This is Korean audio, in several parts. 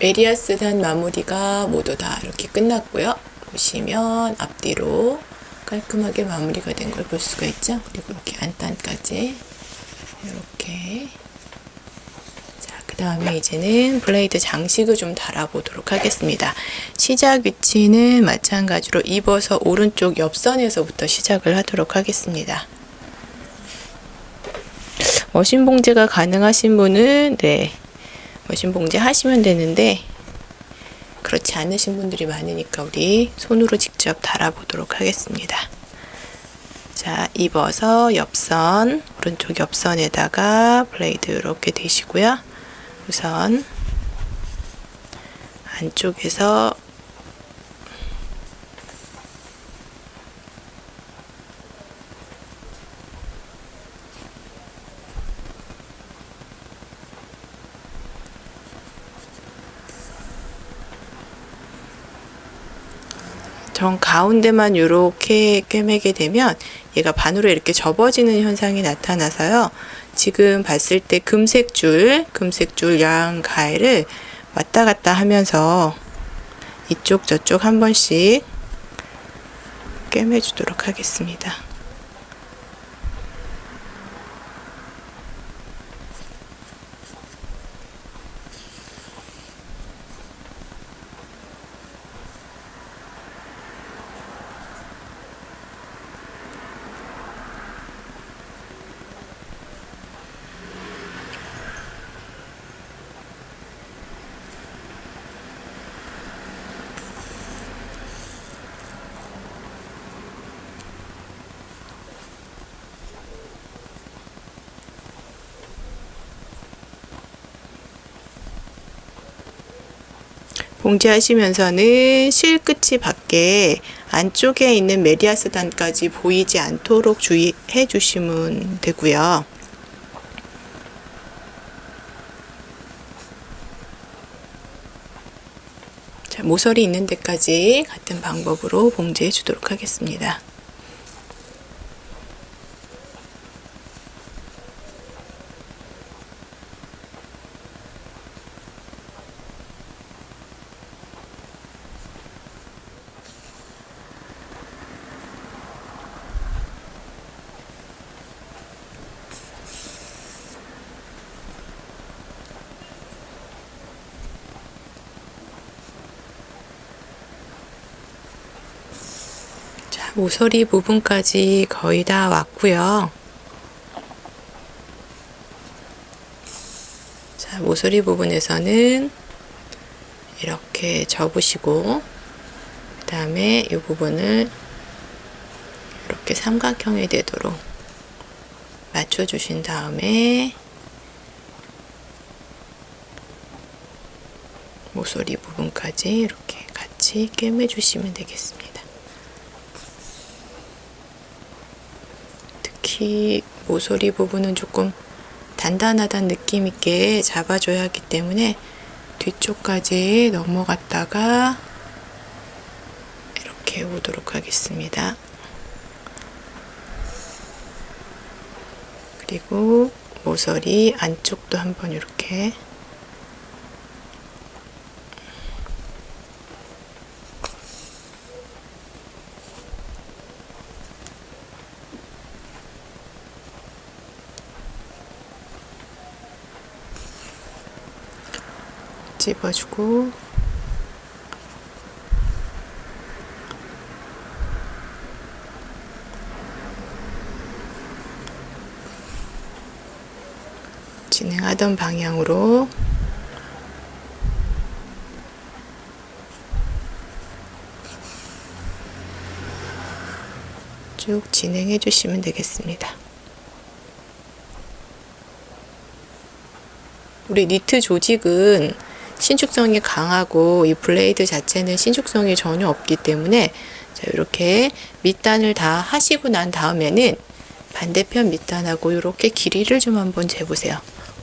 메리아스 단 마무리가 모두 다 이렇게 끝났고요. 보시면 앞뒤로 깔끔하게 마무리가 된 걸 볼 수가 있죠. 그리고 이렇게 안단까지 이렇게 자, 그 다음에 이제는 블레이드 장식을 좀 달아보도록 하겠습니다. 시작 위치는 마찬가지로 입어서 오른쪽 옆선에서부터 시작을 하도록 하겠습니다. 머신 봉제가 가능하신 분은 네 머신 봉제 하시면 되는데 그렇지 않으신 분들이 많으니까 우리 손으로 직접 달아보도록 하겠습니다. 자, 입어서 옆선, 오른쪽 옆선에다가 블레이드 이렇게 대시고요. 우선 안쪽에서 정 가운데만 이렇게 꿰매게 되면 얘가 반으로 이렇게 접어지는 현상이 나타나서요. 지금 봤을 때 금색 줄, 금색 줄 양 가해를 왔다 갔다 하면서 이쪽 저쪽 한 번씩 꿰매주도록 하겠습니다. 봉제하시면서는 실 끝이 밖에 안쪽에 있는 메리아스단까지 보이지 않도록 주의해 주시면 되고요. 자, 모서리 있는 데까지 같은 방법으로 봉제해 주도록 하겠습니다. 모서리 부분까지 거의 다 왔고요. 자, 모서리 부분에서는 이렇게 접으시고 그 다음에 이 부분을 이렇게 삼각형이 되도록 맞춰주신 다음에 모서리 부분까지 이렇게 같이 꿰매주시면 되겠습니다. 특히 모서리 부분은 조금 단단하다는 느낌 있게 잡아줘야 하기 때문에 뒤쪽까지 넘어갔다가 이렇게 오도록 하겠습니다. 그리고 모서리 안쪽도 한번 이렇게 집어주고 진행하던 방향으로 쭉 진행해 주시면 되겠습니다. 우리 니트 조직은 신축성이 강하고 이 블레이드 자체는 신축성이 전혀 없기 때문에 자, 이렇게 밑단을 다 하시고 난 다음에는 반대편 밑단하고 이렇게 길이를 좀 한번 재보세요.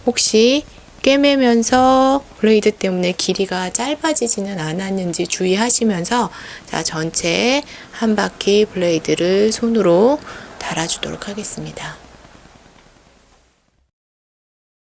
혹시 꿰매면서 블레이드 때문에 길이가 짧아지지는 않았는지 주의하시면서 자, 전체 한 바퀴 블레이드를 손으로 달아주도록 하겠습니다.